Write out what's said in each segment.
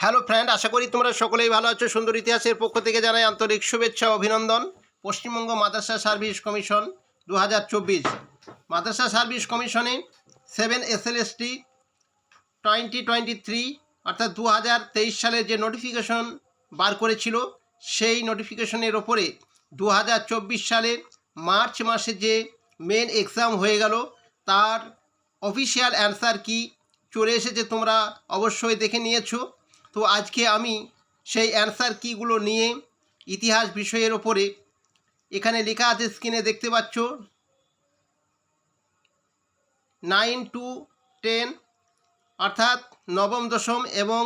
Hello friend আশা করি তোমরা সকলেই ভালো আছো। সুন্দর ইতিহাসের পক্ষ থেকে জানাই আন্তরিক শুভেচ্ছা, অভিনন্দন। পশ্চিমবঙ্গ মাদ্রাসা সার্ভিস কমিশন দু হাজার চব্বিশ। মাদ্রাসা সার্ভিস কমিশনে seven SLST twenty twenty three অর্থাৎ দু হাজার তেইশ সালের যে নোটিফিকেশন বার করেছিল, সেই নোটিফিকেশনের ওপরে দু সালের মার্চ মাসে যে মেন এক্সাম হয়ে গেল, তার অফিসিয়াল অ্যান্সার কি চলে এসেছে তোমরা অবশ্যই দেখে নিয়েছো। তো আজকে আমি সেই অ্যান্সার কীগুলো নিয়ে ইতিহাস বিষয়ের ওপরে এখানে লেখা আছে স্ক্রিনে দেখতে পাচ্ছ। নাইন টু টেন অর্থাৎ নবম দশম এবং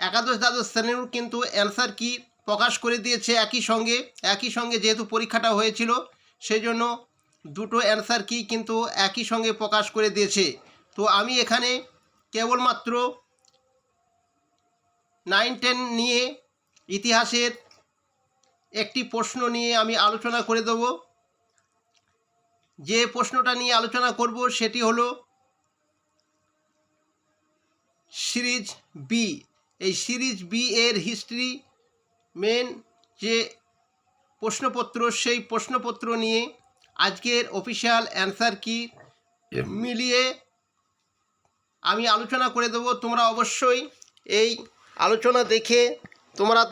একাদশ দ্বাদশ শ্রেণির কিন্তু অ্যান্সার কি প্রকাশ করে দিয়েছে একই সঙ্গে। একই সঙ্গে যেহেতু পরীক্ষাটা হয়েছিল সেই জন্য দুটো অ্যান্সার কি কিন্তু একই সঙ্গে প্রকাশ করে দিয়েছে। তো আমি এখানে কেবলমাত্র নাইন টেন নিয়ে ইতিহাসের একটি প্রশ্ন নিয়ে আমি আলোচনা করে দেব। যে প্রশ্নটা নিয়ে আলোচনা করব সেটি হলো সিরিজ বি এই সিরিজ বি এর হিস্ট্রি মেন যে প্রশ্নপত্র সেই প্রশ্নপত্র নিয়ে আজকের অফিসিয়াল অ্যান্সার কি মিলিয়ে আমি আলোচনা করে দেবো। তোমরা অবশ্যই এই আলোচনা দেখে তোমরা,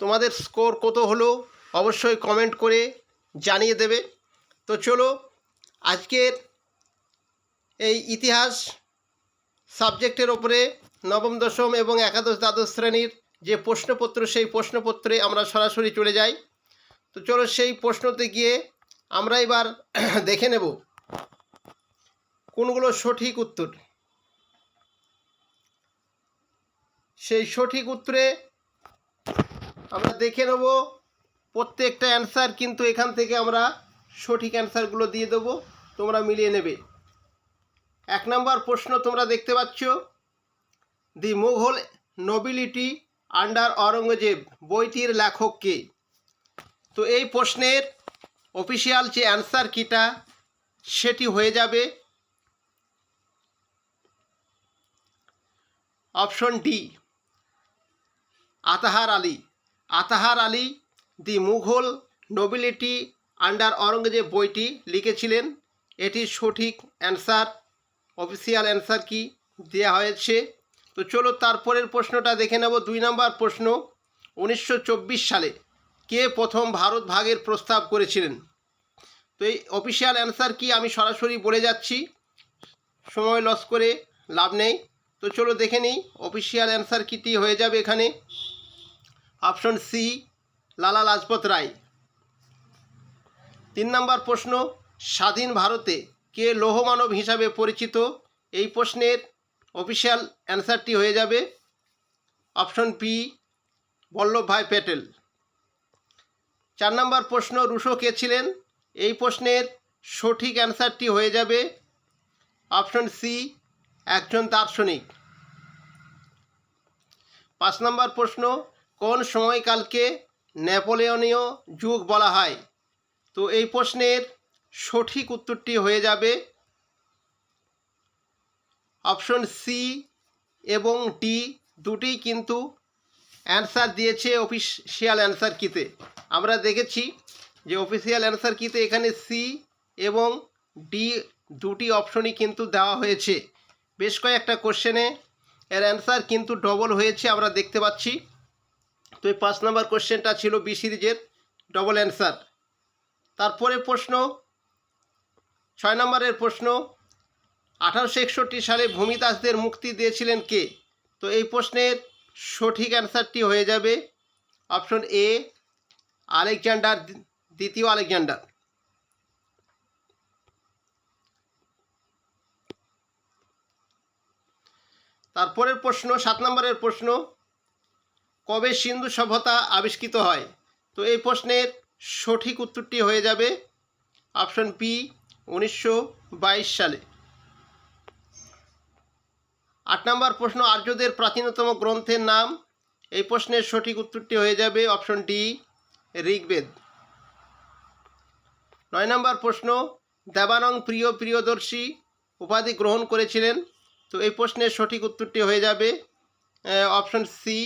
তোমাদের স্কোর কত হলো অবশ্যই কমেন্ট করে জানিয়ে দেবে। তো চলো, আজকের এই ইতিহাস সাবজেক্টের ওপরে নবম, দশম এবং একাদশ দ্বাদশ শ্রেণির যে প্রশ্নপত্র, সেই প্রশ্নপত্রে আমরা সরাসরি চলে যাই। তো চলো, সেই প্রশ্নতে গিয়ে আমরা এবার দেখে নেব কোনগুলো সঠিক উত্তর। সেই সঠিক উত্তরে আমরা দেখে নেব। প্রত্যেকটা অ্যান্সার কিন্তু এখান থেকে আমরা সঠিক অ্যান্সারগুলো দিয়ে দেবো। তোমরা মিলিয়ে নেবে। এক নম্বর প্রশ্ন তোমরা দেখতে পাচ্ছ। The Mughal nobility under Aurangzeb বইটির লেখক কে? তো এই প্রশ্নের অফিসিয়াল যে অ্যান্সার কিটা, সেটি হয়ে যাবে। Option D. Athar Ali. Athar Ali the Mughal nobility under Aurangzeb বইটি লিখেছিলেন। এটির সঠিক অ্যান্সার অফিসিয়াল অ্যান্সার কি দেওয়া হয়েছে? তো চলো তারপরের প্রশ্নটা দেখে নেব। দুই নম্বর প্রশ্ন, উনিশশো চব্বিশ সালে কে প্রথম ভারত ভাগের প্রস্তাব করেছিলেন? তো এই অফিসিয়াল অ্যান্সার কি আমি সরাসরি বলে যাচ্ছি। সময় লস করে লাভ নেই। তো চলো দেখে নিই অফিসিয়াল অ্যান্সার কিটি হয়ে যাবে এখানে? Option C, Lala Lajpat Rai. তিন নম্বর প্রশ্ন, স্বাধীন ভারতে কে লৌহমানব হিসাবে পরিচিত? এই প্রশ্নের অফিসিয়াল অ্যান্সারটি হয়ে যাবে অপশন পি বল্লভভাই প্যাটেল। চার নম্বর প্রশ্ন, রুশো কে ছিলেন? এই প্রশ্নের সঠিক অ্যান্সারটি হয়ে যাবে অপশন সি, একজন দার্শনিক। পাঁচ নম্বর প্রশ্ন কোন সময়কালকে নেপোলিয়নীয় যুগ বলা হয়? তো এই প্রশ্নের সঠিক উত্তরটি হয়ে যাবে অপশন সি এবং ডি। দুটিই কিন্তু অ্যান্সার দিয়েছে অফিসিয়াল অ্যান্সার কিতে। আমরা দেখেছি যে অফিসিয়াল অ্যান্সার কিতে এখানে সি এবং ডি দুটি অপশনই কিন্তু দেওয়া হয়েছে। বেশ কয়েকটা কোশ্চেনে এর অ্যান্সার কিন্তু ডবল হয়েছে আমরা দেখতে পাচ্ছি। তো এই পাঁচ নম্বর কোশ্চেনটা ছিল বি সিরিজের ডবল অ্যান্সার তারপরে প্রশ্ন, ছয় নম্বরের প্রশ্ন, আঠারোশো একষট্টি সালে ভূমিদাসদের মুক্তি দিয়েছিলেন কে? তো এই প্রশ্নের সঠিক অ্যান্সারটি হয়ে যাবে অপশন এ আলেকজান্ডার দ্বিতীয় আলেকজান্ডার। তারপরের প্রশ্ন, সাত নম্বরের প্রশ্ন কবে সিন্ধু সভ্যতা আবিষ্কৃত হয়? তো এই প্রশ্নের সঠিক উত্তরটি হয়ে যাবে অপশন পি উনিশশো বাইশ সালে। আট নম্বর প্রশ্ন, আর্যদের প্রাচীনতম গ্রন্থের নাম? এই প্রশ্নের সঠিক উত্তরটি হয়ে যাবে অপশন ডি, ঋগ্বেদ। নয় নম্বর প্রশ্ন, দেবানং প্রিয় প্রিয়দর্শী উপাধি গ্রহণ করেছিলেন? তো এই প্রশ্নের সঠিক উত্তরটি হয়ে যাবে অপশন সি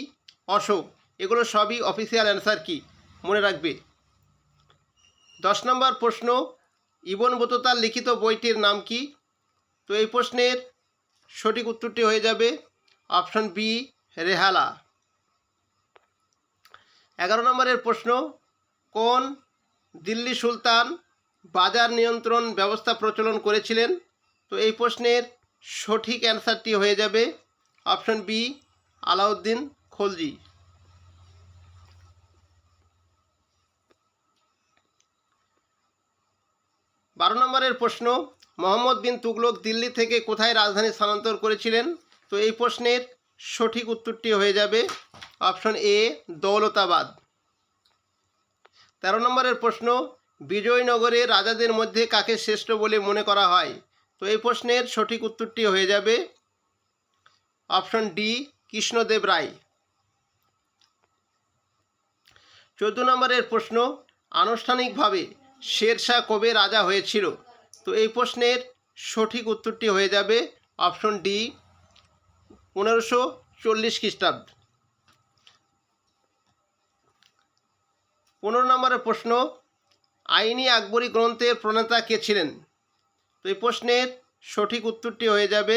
অশোক, এগুলো সবই অফিসিয়াল অ্যান্সার কি? মনে রাখবে। দশ নম্বর প্রশ্ন, ইবন বতুতার লিখিত বইটির নাম কি? তো এই প্রশ্নের সঠিক উত্তরটি হয়ে যাবে অপশন বি রেহালা। এগারো নম্বরের প্রশ্ন, কোন দিল্লি সুলতান বাজার নিয়ন্ত্রণ ব্যবস্থা প্রচলন করেছিলেন? তো এই প্রশ্নের সঠিক অ্যান্সারটি হয়ে যাবে অপশন বি আলাউদ্দিন খলজি। বারো নম্বরের প্রশ্ন, মোহাম্মদ বিন তুগলক দিল্লি থেকে কোথায় রাজধানী স্থানান্তর করেছিলেন? তো এই প্রশ্নের সঠিক উত্তরটি হয়ে যাবে অপশন এ, দৌলতাবাদ। তেরো নম্বরের প্রশ্ন, বিজয়নগরে রাজাদের মধ্যে কাকে শ্রেষ্ঠ বলে মনে করা হয়? তো এই প্রশ্নের সঠিক উত্তরটি হয়ে যাবে অপশন ডি, কৃষ্ণদেব রায়। চোদ্দ নম্বরের প্রশ্ন, আনুষ্ঠানিকভাবে শেরশাহ কবে রাজা হয়েছিল? তো এই প্রশ্নের সঠিক উত্তরটি হয়ে যাবে অপশন ডি, পনেরোশো চল্লিশ খ্রিস্টাব্দ। পনেরো নম্বরের প্রশ্ন, আইনি আকবরী গ্রন্থের প্রণেতা কে ছিলেন? তো এই প্রশ্নের সঠিক উত্তরটি হয়ে যাবে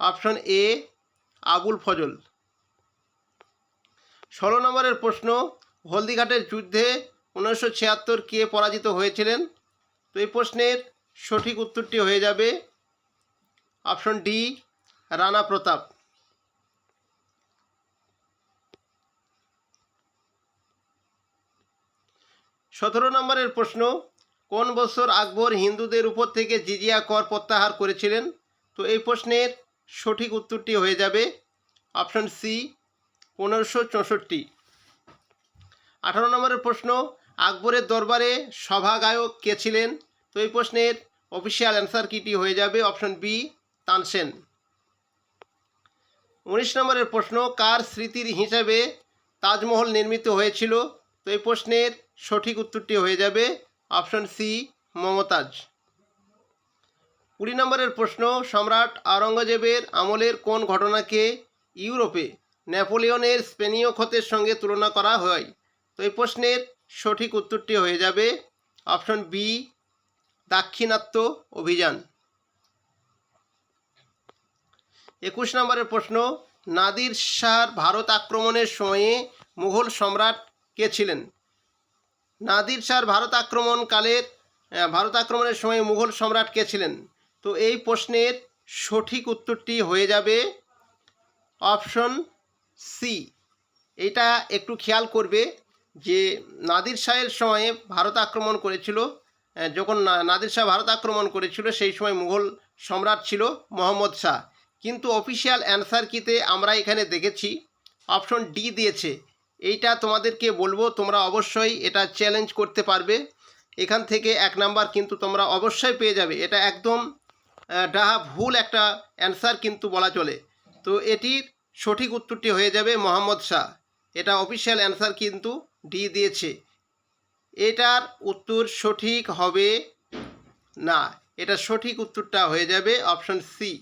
অপশন এ, আবুল ফজল। ষোলো নম্বরের প্রশ্ন হলদিঘাটের যুদ্ধে উনিশশো ছিয়াত্তর কে পরাজিত হয়েছিলেন? তো এই প্রশ্নের সঠিক উত্তরটি হয়ে যাবে অপশন ডি, রানা প্রতাপ। সতেরো নম্বরের প্রশ্ন, কোন বছর আকবর হিন্দুদের উপর থেকে জিজিয়া কর প্রত্যাহার করেছিলেন? তো এই প্রশ্নের সঠিক উত্তরটি হয়ে যাবে অপশন সি পনেরোশো চৌষট্টি। আঠারো নম্বরের প্রশ্ন, আকবরের দরবারে সভাগায়ক কে ছিলেন? তো এই প্রশ্নের অফিসিয়াল অ্যান্সার কিটি হয়ে যাবে? অপশন বি তানসেন উনিশ নম্বরের প্রশ্ন, কার স্মৃতির হিসাবে তাজমহল নির্মিত হয়েছিল? তো এই প্রশ্নের সঠিক উত্তরটি হয়ে যাবে অপশন সি মমতাজ। কুড়ি নম্বরের প্রশ্ন, সম্রাট আওরঙ্গজেবের আমলের কোন ঘটনাকে ইউরোপে নেপোলিয়নের স্পেনীয় ক্ষতের সঙ্গে তুলনা করা হয়? তো এই প্রশ্নের সঠিক উত্তরটি হয়ে যাবে অপশন বি, দাক্ষিণাত্য অভিযান। একুশ নম্বরের প্রশ্ন, নাদির শাহর ভারত আক্রমণের সময়ে মুঘল সম্রাট কে ছিলেন? নাদির শাহর ভারত আক্রমণকালের ভারত আক্রমণের সময় মুঘল সম্রাট কে ছিলেন? তো এই প্রশ্নের সঠিক উত্তরটি হয়ে যাবে অপশন সি। এটা একটু খেয়াল করবে যে নাদির শাহের সময়ে ভারত আক্রমণ করেছিল যখন নাদির শাহ ভারত আক্রমণ করেছিল, সেই সময় মুঘল সম্রাট ছিল মোহাম্মদ শাহ। কিন্তু অফিসিয়াল অ্যান্সার কিতে আমরা এখানে দেখেছি অপশন ডি দিয়েছে। এইটা তোমাদেরকে বলব, তোমরা অবশ্যই এটা চ্যালেঞ্জ করতে পারবে। এখান থেকে এক নাম্বার কিন্তু তোমরা অবশ্যই পেয়ে যাবে। এটা একদম ডাহা ভুল একটা অ্যান্সার কিন্তু বলা চলে। তো এটির সঠিক উত্তরটি হয়ে যাবে মোহাম্মদ শাহ। এটা অফিসিয়াল অ্যান্সার কিন্তু ডি দিয়েছে। এটার উত্তর সঠিক হবে না। এটা সঠিক উত্তরটা হয়ে যাবে অপশন সি।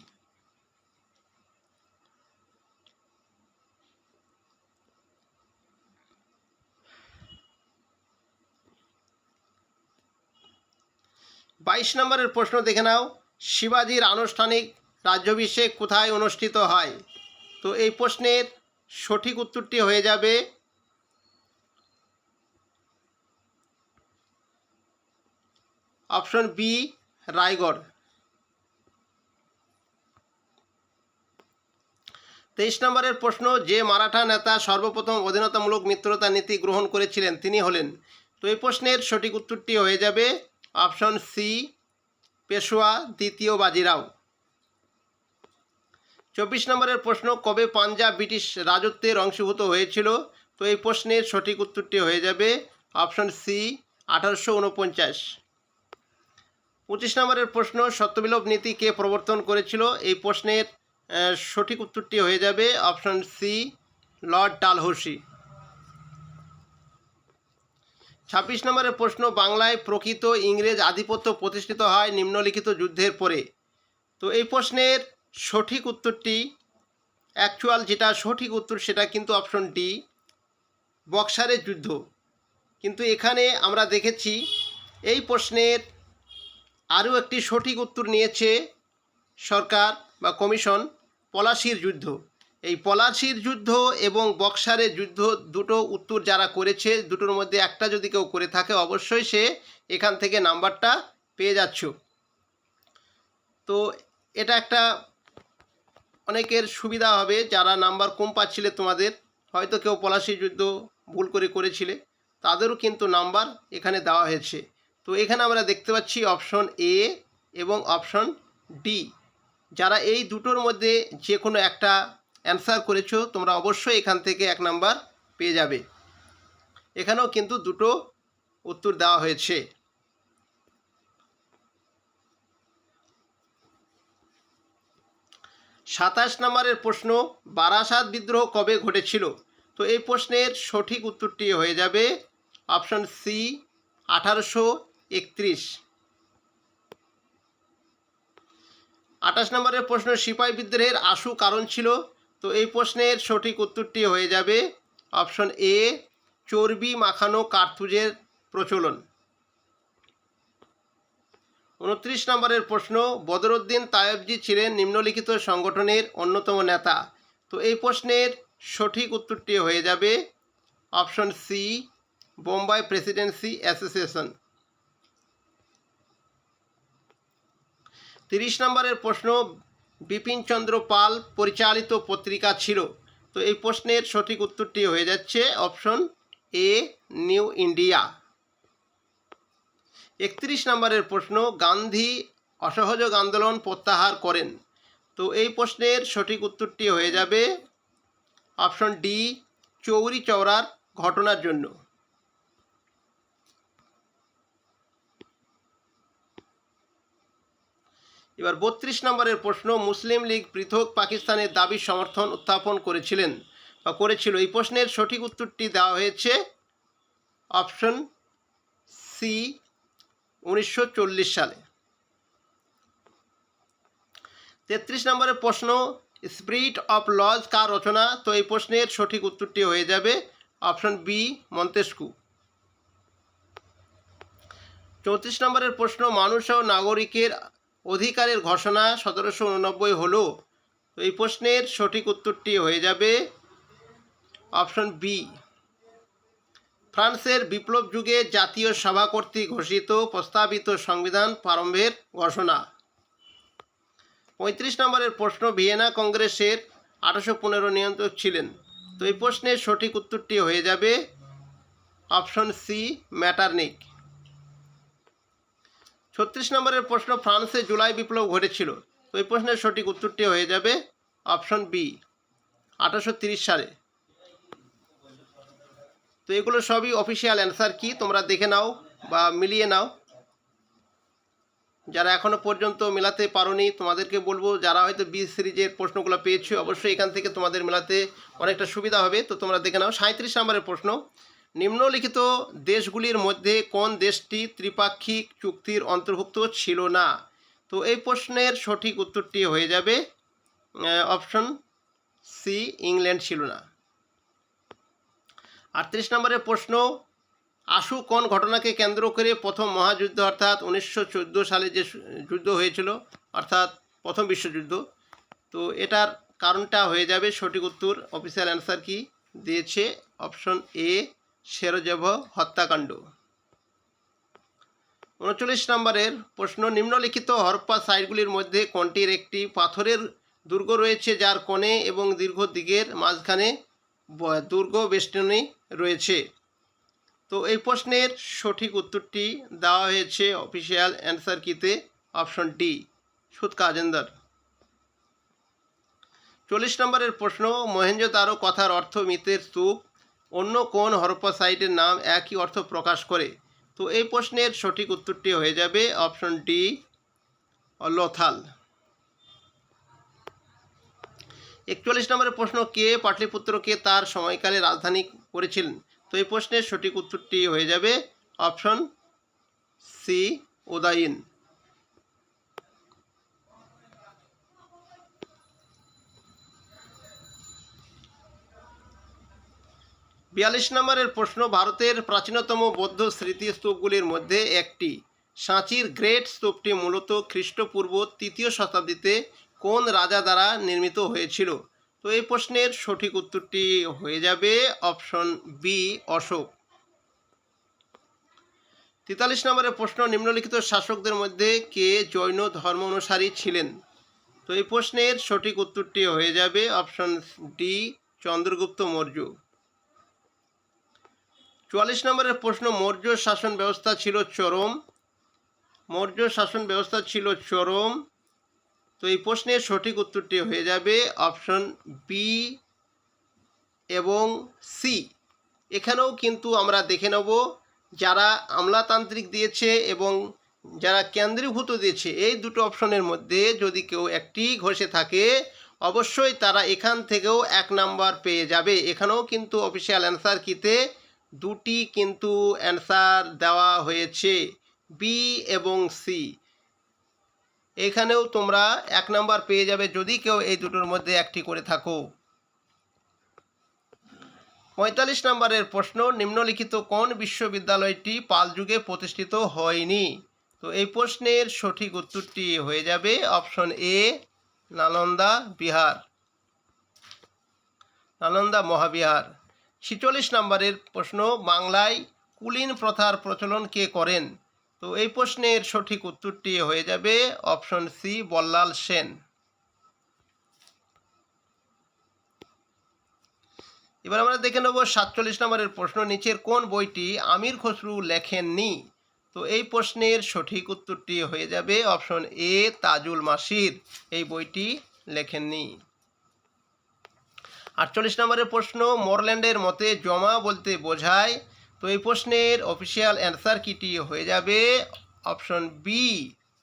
বাইশ নম্বরের প্রশ্ন দেখে নাও। শিবাজির আনুষ্ঠানিক রাজ্যাভিষেক কোথায় অনুষ্ঠিত হয়? তো এই প্রশ্নের সঠিক উত্তরটি হয়ে যাবে অপশন বি, রায়গড়। তেইশ নম্বরের প্রশ্ন, যে মারাঠা নেতা সর্বপ্রথম অধীনতামূলক মিত্রতা নীতি গ্রহণ করেছিলেন, তিনি হলেন। তো এই প্রশ্নের সঠিক উত্তরটি হয়ে যাবে অপশন সি, পেশোয়া দ্বিতীয় বাজিরাও। চব্বিশ নম্বরের প্রশ্ন, কবে পাঞ্জাব ব্রিটিশ রাজত্বের অংশীভূত হয়েছিল? তো এই প্রশ্নের সঠিক উত্তরটি হয়ে যাবে অপশন সি, আঠারোশো উনপঞ্চাশ পঁচিশ নম্বরের প্রশ্ন, সত্যবিলোপ নীতি কে প্রবর্তন করেছিল? এই প্রশ্নের সঠিক উত্তরটি হয়ে যাবে অপশন সি, লর্ড ডালহৌসি। ছাব্বিশ নম্বরের প্রশ্ন, বাংলায় প্রকৃত ইংরেজ আধিপত্য প্রতিষ্ঠিত হয় নিম্নলিখিত যুদ্ধের পরে? তো এই প্রশ্নের সঠিক উত্তরটি অ্যাকচুয়াল যেটা সঠিক উত্তর সেটা কিন্তু অপশন ডি, বক্সারের যুদ্ধ। কিন্তু এখানে আমরা দেখেছি, এই প্রশ্নের আরও একটি সঠিক উত্তর নিয়েছে সরকার বা কমিশন, পলাশির যুদ্ধ। এই পলাশির যুদ্ধ এবং বক্সারের যুদ্ধ দুটো উত্তর যারা করেছে, দুটোর মধ্যে একটা যদি কেউ করে থাকে, অবশ্যই সে এখান থেকে নাম্বারটা পেয়ে যাচ্ছ। তো এটা একটা অনেকের সুবিধা হবে, যারা নাম্বার কম পাচ্ছিলে তোমাদের, হয়তো কেউ পলাশির যুদ্ধ ভুল করে করেছিলে, তাদেরও কিন্তু নাম্বার এখানে দেওয়া হয়েছে। তো এখানে আমরা দেখতে পাচ্ছি অপশন এ এবং অপশন ডি যারা এই দুটোর মধ্যে যে কোনো একটা অ্যান্সার করেছ, তোমরা অবশ্যই এখান থেকে এক নাম্বার পেয়ে যাবে। এখানেও কিন্তু দুটো উত্তর দেওয়া হয়েছে। সাতাশ নম্বরের প্রশ্ন, বারাসাত বিদ্রোহ কবে ঘটেছিল? তো এই প্রশ্নের সঠিক উত্তরটি হয়ে যাবে অপশন সি আঠারোশো একত্রিশ। আঠাশ নম্বরের প্রশ্ন, সিপাহী বিদ্রোহের আশু কারণ ছিল? তো এই প্রশ্নের সঠিক উত্তরটি হয়ে যাবে অপশন এ, চর্বি মাখানো কার্তুজের প্রচলন। উনত্রিশ নম্বরের প্রশ্ন, বদরুদ্দিন তায়েবজি ছিলেন নিম্নলিখিত সংগঠনের অন্যতম নেতা। তো এই প্রশ্নের সঠিক উত্তরটি হয়ে যাবে option C, Bombay presidency association. তিরিশ নম্বরের প্রশ্ন বিপিনচন্দ্র পাল পরিচালিত পত্রিকা ছিল। তো এই প্রশ্নের সঠিক উত্তরটি হয়ে যাচ্ছে অপশন এ, নিউ ইন্ডিয়া। একত্রিশ নম্বরের প্রশ্ন, গান্ধী অসহযোগ আন্দোলন প্রত্যাহার করেন। তো এই প্রশ্নের সঠিক উত্তরটি হয়ে যাবে অপশন ডি, চৌরি চৌরার ঘটনার জন্য। এবার বত্রিশ নম্বরের প্রশ্ন, মুসলিম লীগ পৃথক পাকিস্তানের দাবি সমর্থন উত্থাপন করেছিলেন বা করেছিল। এই প্রশ্নের সঠিক উত্তরটি দেওয়া হয়েছে অপশন সি, উনিশশো চল্লিশ সালে। তেত্রিশ নম্বরের প্রশ্ন, স্পিরিট অফ লজ কার রচনা? তো এই প্রশ্নের সঠিক উত্তরটি হয়ে যাবে অপশন বি মন্তেস্কু চৌত্রিশ নম্বরের প্রশ্ন, মানুষ ও নাগরিকের অধিকারের ঘোষণা সতেরোশো উননব্বই হলো। এই প্রশ্নের সঠিক উত্তরটি হয়ে যাবে অপশন বি। ফ্রান্সের বিপ্লব যুগে জাতীয় সভা কর্তৃক ঘোষিত প্রস্তাবিত সংবিধান প্রারম্ভের ঘোষণা। পঁয়ত্রিশ নম্বরের প্রশ্ন ভিয়েনা কংগ্রেসের আঠারোশো পনেরো নিয়ন্ত্রক ছিলেন। তো এই প্রশ্নের সঠিক উত্তরটি হয়ে যাবে অপশন সি, ম্যাটারনিক। ছত্রিশ নম্বরের প্রশ্ন, ফ্রান্সে জুলাই বিপ্লব ঘটেছিল। তো এই প্রশ্নের সঠিক উত্তরটি হয়ে যাবে অপশন বি, আঠারোশো সালে। তো এগুলো সবই অফিসিয়াল অ্যান্সার কি? তোমরা দেখে নাও বা মিলিয়ে নাও। যারা এখনও পর্যন্ত মেলাতে পারোনি, তোমাদেরকে বলব, যারা হয়তো বি সিরিজের প্রশ্নগুলো পেয়েছ, অবশ্যই এখান থেকে তোমাদের মেলাতে অনেকটা সুবিধা হবে। তো তোমরা দেখে নাও সাঁত্রিশ নম্বরের প্রশ্ন নিম্নলিখিত দেশগুলির মধ্যে কোন দেশটি ত্রিপাক্ষিক চুক্তির অন্তর্ভুক্ত ছিল না? তো এই প্রশ্নের সঠিক উত্তরটি হয়ে যাবে অপশন সি, ইংল্যান্ড ছিল না। আটত্রিশ নম্বরের প্রশ্ন, আশু কোন ঘটনাকে কেন্দ্র করে প্রথম মহাযুদ্ধ অর্থাৎ উনিশশো চোদ্দ সালে যে যুদ্ধ হয়েছিল, অর্থাৎ প্রথম বিশ্বযুদ্ধ? তো এটার কারণটা হয়ে যাবে সঠিক উত্তর, অফিসিয়াল অ্যান্সার কি দিয়েছে? অপশন এ শেরজেভ হত্যাকাণ্ড। উনচল্লিশ নম্বরের প্রশ্ন, নিম্নলিখিত হরপ্পা সাইটগুলির মধ্যে কোনটির একটি পাথরের দুর্গ রয়েছে, যার কোণে এবং দীর্ঘ দিকের মাঝখানে দুর্গ বেষ্টনী রয়েছে? তো এই প্রশ্নের সঠিক উত্তরটি দেওয়া হয়েছে অফিসিয়াল অ্যান্সার কিতে অপশন ডি সুদ কাজেন্দার চল্লিশ নম্বরের প্রশ্ন মহেঞ্জোদারো কথার অর্থ মিতের স্তূপ অন্য কোন হরপ্পা সাইটের নাম একই অর্থ প্রকাশ করে? তো এই প্রশ্নের সঠিক উত্তরটি হয়ে যাবে অপশন ডি, লোথাল। একচল্লিশ নম্বরের প্রশ্ন, কে পাটলিপুত্রকে তার সময়কালে রাজধানী করেছিলেন? তো এই প্রশ্নের সঠিক উত্তরটি হয়ে যাবে অপশন সি, উদয়িন। বিয়াল্লিশ নম্বরের প্রশ্ন, ভারতের প্রাচীনতম বৌদ্ধ স্মৃতিস্তূপগুলির মধ্যে একটি। সাঁচির গ্রেট স্তূপটি মূলত খ্রিস্টপূর্ব তৃতীয় শতাব্দীতে কোন রাজা দ্বারা নির্মিত হয়েছিল? তো এই প্রশ্নের সঠিক উত্তরটি হয়ে যাবে অপশন বি অশোক। তেতাল্লিশ নম্বরের প্রশ্ন, নিম্নলিখিত শাসকদের মধ্যে কে জৈন ধর্ম অনুসারী ছিলেন? তো এই প্রশ্নের সঠিক উত্তরটি হয়ে যাবে অপশন ডি চন্দ্রগুপ্ত মৌর্য। চুয়াল্লিশ নম্বরের প্রশ্ন, মৌর্য শাসন ব্যবস্থা ছিল চরম। মৌর্য শাসন ব্যবস্থা ছিল চরম। তো এই প্রশ্নের সঠিক উত্তরটি হয়ে যাবে অপশন বি এবং সি এখানেও কিন্তু আমরা দেখে নেব যারা আমলাতান্ত্রিক দিয়েছে এবং যারা কেন্দ্রীভূত দিয়েছে, এই দুটো অপশনের মধ্যে যদি কেউ একটি ঘষে থাকে, অবশ্যই তারা এখান থেকেও এক নাম্বার পেয়ে যাবে। এখানেও কিন্তু অফিসিয়াল অ্যান্সার কিতে দুটি কিন্তু অ্যান্সার দেওয়া হয়েছে বি এবং সি এখানেও তোমরা এক নাম্বার পেয়ে যাবে যদি কেউ এই দুটোর মধ্যে একটি করে থাকো। পঁয়তাল্লিশ নম্বরের প্রশ্ন, নিম্নলিখিত কোন বিশ্ববিদ্যালয়টি পাল যুগে প্রতিষ্ঠিত হয়নি? তো এই প্রশ্নের সঠিক উত্তরটি হয়ে যাবে অপশন এ নালন্দা বিহার। নালন্দা মহাবিহার। ছিচল্লিশ নম্বরের প্রশ্ন, বাংলায় কুলীন প্রথার প্রচলন কে করেন? তো এই প্রশ্নের সঠিক উত্তরটি হয়ে যাবে অপশন সি বল্লাল সেন। এবার আমরা দেখে নেব সাতচল্লিশ নম্বরের প্রশ্ন, নিচের কোন বইটি আমির খসরু লেখেননি? তো এই প্রশ্নের সঠিক উত্তরটি হয়ে যাবে অপশন এ তাজুল মাসির এই বইটি লেখেননি। আটচল্লিশ নম্বরের প্রশ্ন, মোরল্যান্ডের মতে জমা বলতে বোঝায়। তো এই প্রশ্নের অফিসিয়াল অ্যান্সার কিটি হয়ে যাবে? অপশন বি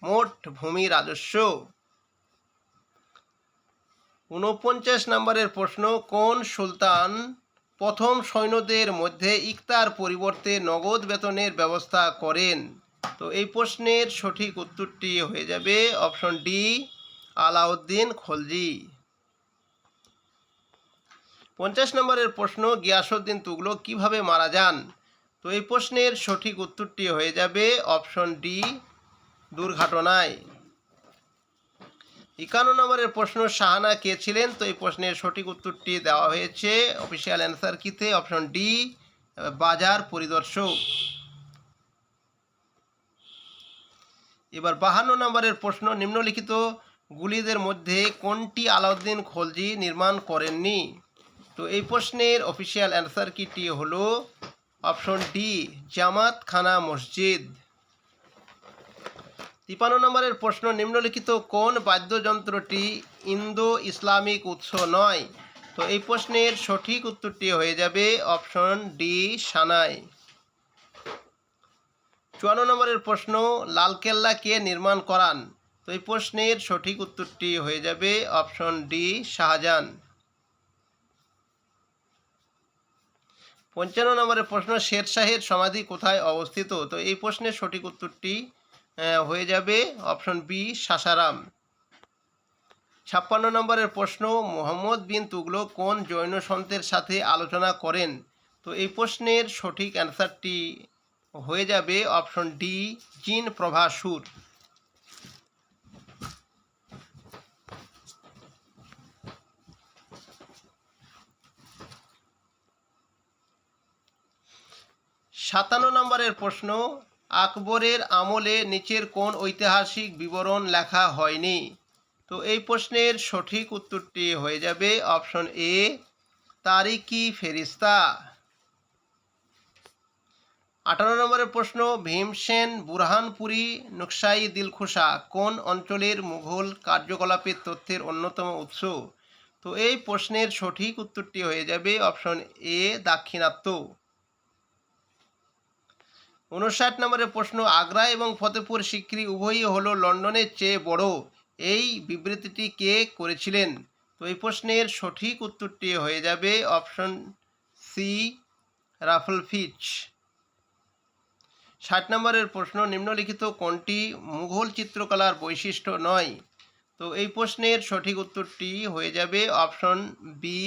মোট ভূমি রাজস্ব। ঊনপঞ্চাশ নম্বরের প্রশ্ন, কোন সুলতান প্রথম সৈন্যদের মধ্যে ইকতার পরিবর্তে নগদ বেতনের ব্যবস্থা করেন? তো এই প্রশ্নের সঠিক উত্তরটি হয়ে যাবে অপশন ডি আলাউদ্দিন খলজি। পঞ্চাশ নম্বরের প্রশ্ন গিয়াসুদ্দিন তুগলক কীভাবে মারা যান? তো এই প্রশ্নের সঠিক উত্তরটি হয়ে যাবে অপশন ডি, দুর্ঘটনায়। একান্ন নম্বরের প্রশ্ন, শাহানা কে ছিলেন? তো এই প্রশ্নের সঠিক উত্তরটি দেওয়া হয়েছে। অফিসিয়াল অ্যান্সার কিতে অপশন ডি, বাজার পরিদর্শক। এবার বাহান্ন নম্বরের প্রশ্ন, নিম্নলিখিত গুলিদের মধ্যে কোনটি আলাউদ্দিন খলজি নির্মাণ করেননি? তো এই প্রশ্নের অফিসিয়াল অ্যান্সার কিটি হলো অপশন ডি জামাত খানা মসজিদ। তিপান্ন নম্বরের প্রশ্ন, নিম্নলিখিত কোন বাদ্যযন্ত্রটি ইন্দো ইসলামিক উৎস নয়? তো এই প্রশ্নের সঠিক উত্তরটি হয়ে যাবে অপশন ডি সানাই। চুয়ান্ন নম্বরের প্রশ্ন, লালকেল্লা কে নির্মাণ করান? তো এই প্রশ্নের সঠিক উত্তরটি হয়ে যাবে অপশন ডি শাহজাহান। পঞ্চান্ন নম্বরের প্রশ্ন শের শাহের সমাধি কোথায় অবস্থিত? তো এই প্রশ্নের সঠিক উত্তরটি হয়ে যাবে অপশন বি, সাসারাম। ছাপ্পান্ন নম্বরের প্রশ্ন, মোহাম্মদ বিন তুগলক কোন জৈন সন্তের সাথে আলোচনা করেন? তো এই প্রশ্নের সঠিক অ্যান্সারটি হয়ে যাবে অপশন ডি, জিন প্রভাসুর সাতান্ন নম্বরের প্রশ্ন, আকবরের আমলে নিচের কোন ঐতিহাসিক বিবরণ লেখা হয়নি? তো এই প্রশ্নের সঠিক উত্তরটি হয়ে যাবে অপশন এ তারিকি ফেরিস্তা। আঠারো নম্বরের প্রশ্ন, ভীমসেন বুরহানপুরি নকশাই দিলখুশা কোন অঞ্চলের মুঘল কার্যকলাপের তথ্যের অন্যতম উৎস? তো এই প্রশ্নের সঠিক উত্তরটি হয়ে যাবে অপশন এ, দাক্ষিণাত্য। উনষাট নম্বরের প্রশ্ন, আগ্রা এবং ফতেপুর সিক্রি উভয়ই হলো লন্ডনের চেয়ে বড়। এই বিবৃতিটি কে করেছিলেন? তো এই প্রশ্নের সঠিক উত্তরটি হয়ে যাবে অপশন সি, রাফেল ফিচ। ষাট নম্বরের প্রশ্ন, নিম্নলিখিত কোনটি মুঘল চিত্রকলার বৈশিষ্ট্য নয়? তো এই প্রশ্নের সঠিক উত্তরটি হয়ে যাবে অপশন বি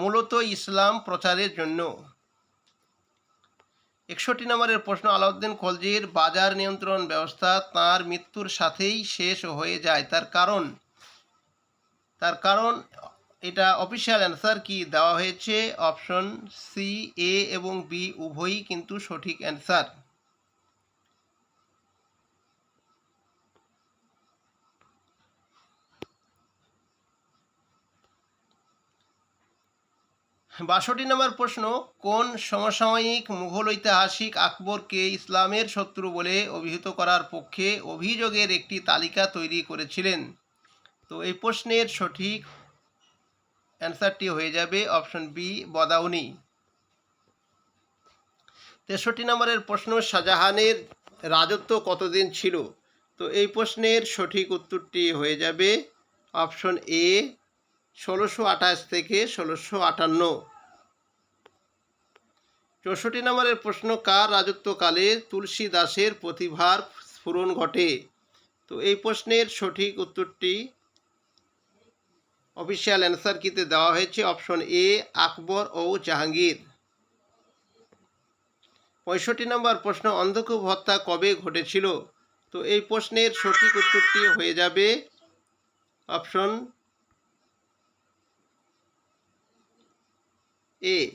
মূলত ইসলাম প্রচারের জন্য। একষট্টি নম্বরের প্রশ্ন, আলাউদ্দিন খলজির বাজার নিয়ন্ত্রণ ব্যবস্থা তার মৃত্যুর সাথেই শেষ হয়ে যায়। তার কারণ তার কারণ, এটা অফিসিয়াল অ্যান্সার কি দেওয়া হয়েছে? অপশন সি এ এবং বি উভয়ই কিন্তু সঠিক অ্যান্সার বাষট্টি নম্বর প্রশ্ন, কোন সমসাময়িক মুঘল ঐতিহাসিক আকবরকে ইসলামের শত্রু বলে অভিহিত করার পক্ষে অভিযোগের একটি তালিকা তৈরি করেছিলেন? তো এই প্রশ্নের সঠিক অ্যান্সারটি হয়ে যাবে অপশন বি, বদাউনি। তেষট্টি নম্বরের প্রশ্ন, শাহজাহানের রাজত্ব কতদিন ছিল? তো এই প্রশ্নের সঠিক উত্তরটি হয়ে যাবে অপশন এ ষোলোশো আঠাশ থেকে ষোলোশো আটান্ন। চৌষট্টি নম্বরের প্রশ্ন, কার রাজত্বকালে তুলসী দাসের প্রতিভার স্ফুরণ ঘটে? তো এই প্রশ্নের সঠিক উত্তরটি অফিসিয়াল অ্যান্সার কিতে দেওয়া হয়েছে অপশন এ আকবর ও জাহাঙ্গীর। পঁয়ষট্টি নম্বর প্রশ্ন, অন্ধকূপ হত্যা কবে ঘটেছিল? তো এই প্রশ্নের সঠিক উত্তরটি হয়ে যাবে অপশন এ,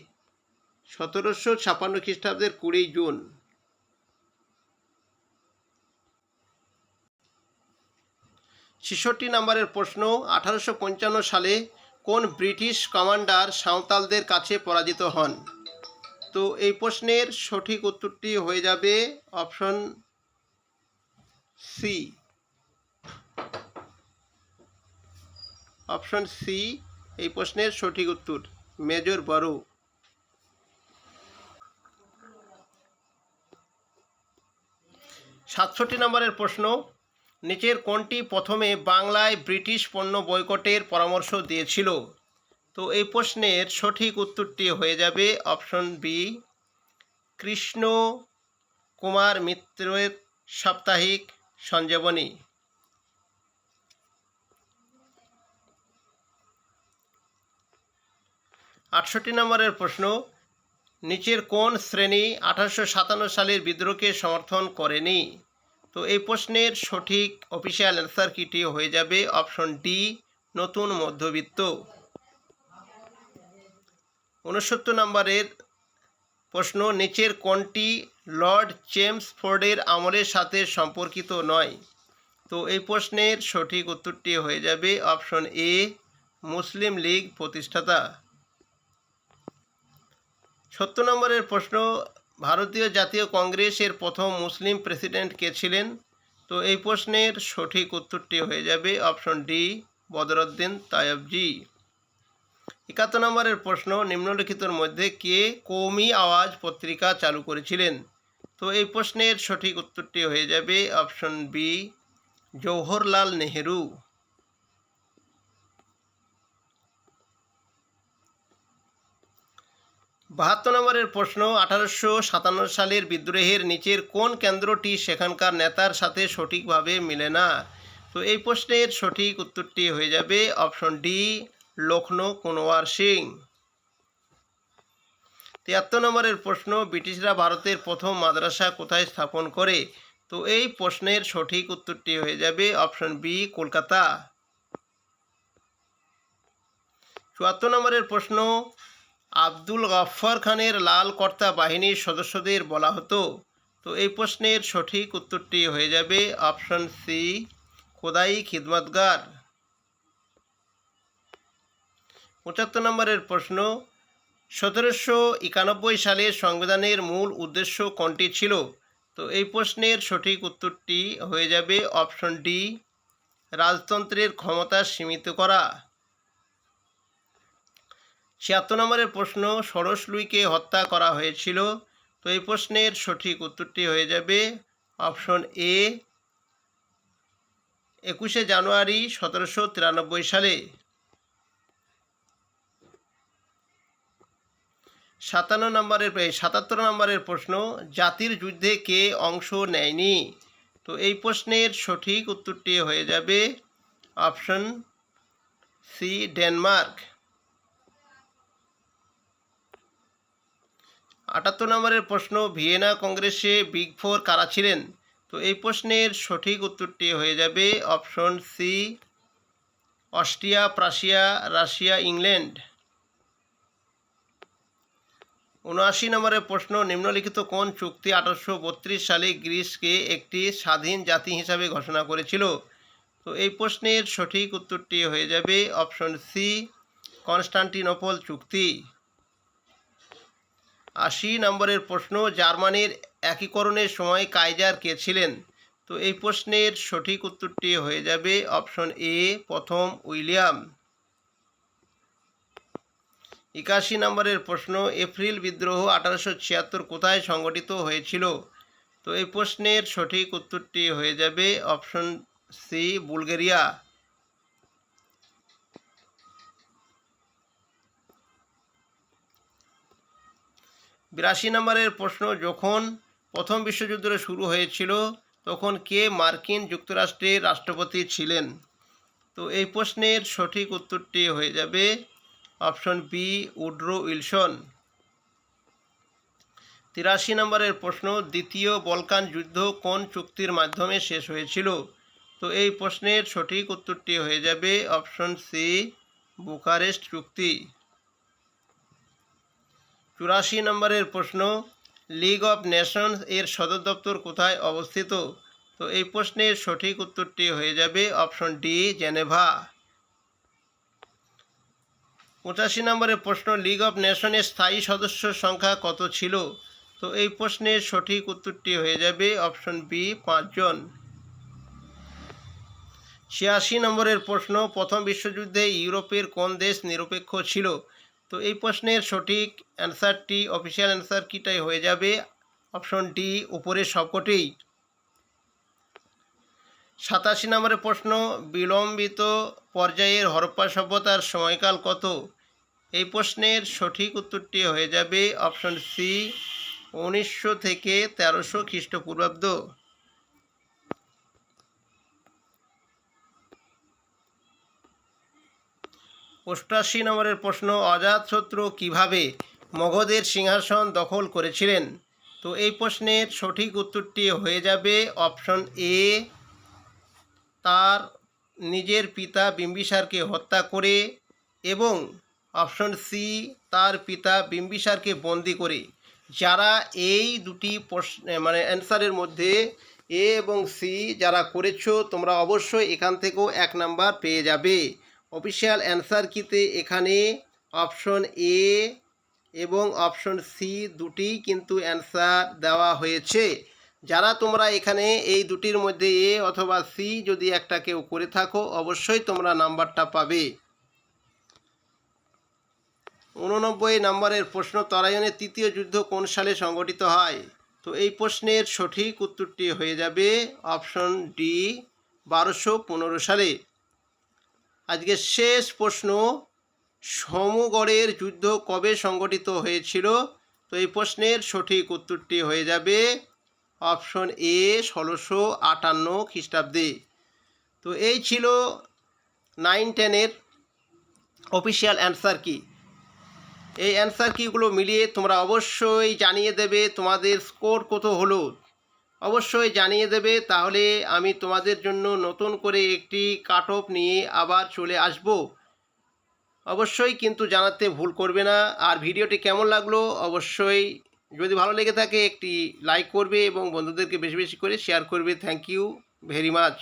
সতেরোশো ছাপান্ন খ্রিস্টাব্দের কুড়ি জুন। ছেষট্টি নম্বরের প্রশ্ন, আঠারোশো পঞ্চান্ন সালে কোন ব্রিটিশ কমান্ডার সাঁওতালদের কাছে পরাজিত হন? তো এই প্রশ্নের সঠিক উত্তরটি হয়ে যাবে অপশন সি। অপশন সি, এই প্রশ্নের সঠিক উত্তর। মেজর বড়। সাতষট্টি নম্বরের প্রশ্ন, নিচের কোনটি প্রথমে বাংলায় ব্রিটিশ পণ্য বয়কটের পরামর্শ দিয়েছিল? তো এই প্রশ্নের সঠিক উত্তরটি হয়ে যাবে অপশন বি, কৃষ্ণ কুমার মিত্রের সাপ্তাহিক সঞ্জীবনী। আটষট্টি নম্বরের প্রশ্ন, নিচের কোন শ্রেণি আঠারোশো সাতান্ন সালের বিদ্রোহকে সমর্থন করেনি? তো এই প্রশ্নের সঠিক অফিসিয়াল অ্যান্সার কিটি হয়ে যাবে? অপশন ডি নতুন মধ্যবিত্ত। উনসত্তর নম্বরের প্রশ্ন, নিচের কোনটি লর্ড চেমসফোর্ডের আমলের সাথে সম্পর্কিত নয়? তো এই প্রশ্নের সঠিক উত্তরটি হয়ে যাবে অপশন এ মুসলিম লীগ প্রতিষ্ঠাতা। সত্তর নম্বরের প্রশ্ন, ভারতীয় জাতীয় কংগ্রেসের প্রথম মুসলিম প্রেসিডেন্ট কে ছিলেন? তো এই প্রশ্নের সঠিক উত্তরটি হয়ে যাবে অপশন ডি, বদরুদ্দিন তায়বজি। একাত্তর নম্বরের প্রশ্ন, নিম্নলিখিতর মধ্যে কে কৌমি আওয়াজ পত্রিকা চালু করেছিলেন? তো এই প্রশ্নের সঠিক উত্তরটি হয়ে যাবে অপশন বি, জওহরলাল নেহেরু। বাহাত্তর নম্বরের প্রশ্ন, আঠারোশো সাতান্ন সালের বিদ্রোহের নিচের কোন কেন্দ্রটি সেখানকার নেতার সাথে সঠিকভাবে মিলে না? তো এই প্রশ্নের সঠিক উত্তরটি হয়ে যাবে অপশন ডি, লখনৌ কুনওয়ার সিং। তিয়াত্তর নম্বরের প্রশ্ন, ব্রিটিশরা ভারতের প্রথম মাদ্রাসা কোথায় স্থাপন করে? তো এই প্রশ্নের সঠিক উত্তরটি হয়ে যাবে অপশন বি, কলকাতা। চুয়াত্তর নম্বরের প্রশ্ন আব্দুল গফ্ফর খানের লাল কর্তা বাহিনীর সদস্যদের বলা হতো। তো এই প্রশ্নের সঠিক উত্তরটি হয়ে যাবে অপশন সি খোদাই খিদমতগার। পঁচাত্তর নম্বরের প্রশ্ন, সতেরোশো একানব্বই সালে সংবিধানের মূল উদ্দেশ্য কোনটি ছিল? তো এই প্রশ্নের সঠিক উত্তরটি হয়ে যাবে অপশন ডি রাজতন্ত্রের ক্ষমতা সীমিত করা। ছিয়াত্তর নম্বরের প্রশ্ন সরস লুইকে হত্যা করা হয়েছিল। তো এই প্রশ্নের সঠিক উত্তরটি হয়ে যাবে অপশন এ, একুশে জানুয়ারি সতেরোশো তিরানব্বই সালে। সাতান্ন নম্বরের সাতাত্তর নম্বরের প্রশ্ন, জাতির যুদ্ধে কে অংশ নেয়নি? তো এই প্রশ্নের সঠিক উত্তরটি হয়ে যাবে অপশন সি, ডেনমার্ক। আটাত্তর নম্বরের প্রশ্ন, ভিয়েনা কংগ্রেসে বিগ ফোর কারা ছিলেন? তো এই প্রশ্নের সঠিক উত্তরটি হয়ে যাবে option C, Austria, Prussia, Russia, England. উনআশি নম্বরের প্রশ্ন, নিম্নলিখিত কোন চুক্তি আঠারোশো বত্রিশ সালে গ্রিসকে একটি স্বাধীন জাতি হিসাবে ঘোষণা করেছিল? তো এই প্রশ্নের সঠিক উত্তরটি হয়ে যাবে অপশন সি, কনস্টান্টিনোপল চুক্তি। আশি নম্বরের প্রশ্ন, জার্মানির একীকরণের সময় কাইজার কে ছিলেন? তো এই প্রশ্নের সঠিক উত্তরটি হয়ে যাবে অপশন এ, প্রথম উইলিয়াম। একাশি নম্বরের প্রশ্ন, এপ্রিল বিদ্রোহ আঠারোশো ছিয়াত্তর কোথায় সংগঠিত হয়েছিল? তো এই প্রশ্নের সঠিক উত্তরটি হয়ে যাবে অপশন সি, বুলগেরিয়া। বিরাশি নম্বরের প্রশ্ন, যখন প্রথম বিশ্বযুদ্ধ শুরু হয়েছিল, তখন কে মার্কিন যুক্তরাষ্ট্রের রাষ্ট্রপতি ছিলেন? তো এই প্রশ্নের সঠিক উত্তরটি হয়ে যাবে অপশন বি, উড্রো উইলসন। তিরাশি নম্বরের প্রশ্ন, দ্বিতীয় বলকান যুদ্ধ কোন চুক্তির মাধ্যমে শেষ হয়েছিল? তো এই প্রশ্নের সঠিক উত্তরটি হয়ে যাবে অপশন সি, বুকারেস্ট চুক্তি। চুরাশি নম্বরের প্রশ্ন লিগ অফ নেশনস এর সদর দপ্তর কোথায় অবস্থিত? তো এই প্রশ্নের সঠিক উত্তরটি হয়ে যাবে অপশন ডি, জেনেভা। পঁচাশি নম্বরের প্রশ্ন লিগ অফ নেশনের স্থায়ী সদস্য সংখ্যা কত ছিল? তো এই প্রশ্নের সঠিক উত্তরটি হয়ে যাবে অপশন বি, পাঁচজন। ছিয়াশি নম্বরের প্রশ্ন, প্রথম বিশ্বযুদ্ধে ইউরোপের কোন দেশ নিরপেক্ষ ছিল? তো এই প্রশ্নের সঠিক অ্যান্সারটি অফিসিয়াল অ্যান্সার কিটাই হয়ে যাবে? অপশন ডি, উপরের সবকটি। সাতাশি নম্বরের প্রশ্ন, বিলম্বিত পর্যায়ের হরপ্পা সভ্যতার সময়কাল কত? এই প্রশ্নের সঠিক উত্তরটি হয়ে যাবে অপশন সি, উনিশশো থেকে তেরোশো খ্রিস্টপূর্বাব্দ। অষ্টাশি নম্বরের প্রশ্ন অজাতশত্রু কীভাবে মগধের সিংহাসন দখল করেছিলেন? তো এই প্রশ্নের সঠিক উত্তরটি হয়ে যাবে অপশন এ। তার নিজের পিতা বিম্বিসারকে হত্যা করে এবং অপশন সি, তার পিতা বিম্বিসারকে বন্দি করে। যারা এই দুটি প্রশ্ন মানে অ্যান্সারের মধ্যে এ এবং সি যারা করেছ, তোমরা অবশ্যই এখান থেকেও এক নাম্বার পেয়ে যাবে। অফিসিয়াল অ্যান্সার কিতে এখানে অপশন এ এবং অপশন সি দুটি কিন্তু অ্যান্সার দেওয়া হয়েছে। যারা তোমরা এখানে এই দুটির মধ্যে এ অথবা সি যদি একটা কেউ করে থাকো, অবশ্যই তোমরা নাম্বারটা পাবে। উননব্বই নম্বরের প্রশ্ন তরায়নের তৃতীয় যুদ্ধ কোন সালে সংগঠিত হয়? তো এই প্রশ্নের সঠিক উত্তরটি হয়ে যাবে অপশন ডি, বারোশো পনেরো সালে। আজকের শেষ প্রশ্ন, সমগড়ের যুদ্ধ কবে সংগঠিত হয়েছিল? তো এই প্রশ্নের সঠিক উত্তরটি হয়ে যাবে অপশন এ, ষোলোশো আটান্ন খ্রিস্টাব্দে। তো এই ছিল নাইন টেনের অফিসিয়াল অ্যান্সার কি? এই অ্যান্সার কিগুলো মিলিয়ে তোমরা অবশ্যই জানিয়ে দেবে তোমাদের স্কোর কত হলো? অবশ্যই জানিয়ে দেবে। তাহলে আমি তোমাদের জন্য নতুন করে একটি কাট অফ নিয়ে আবার চলে আসব। অবশ্যই কিন্তু জানাতে ভুল করবে না। আর ভিডিওটি কেমন লাগল অবশ্যই যদি ভালো লেগে থাকে একটি লাইক করবে এবং বন্ধুদেরকে বেশি বেশি করে শেয়ার করবে। Thank you very much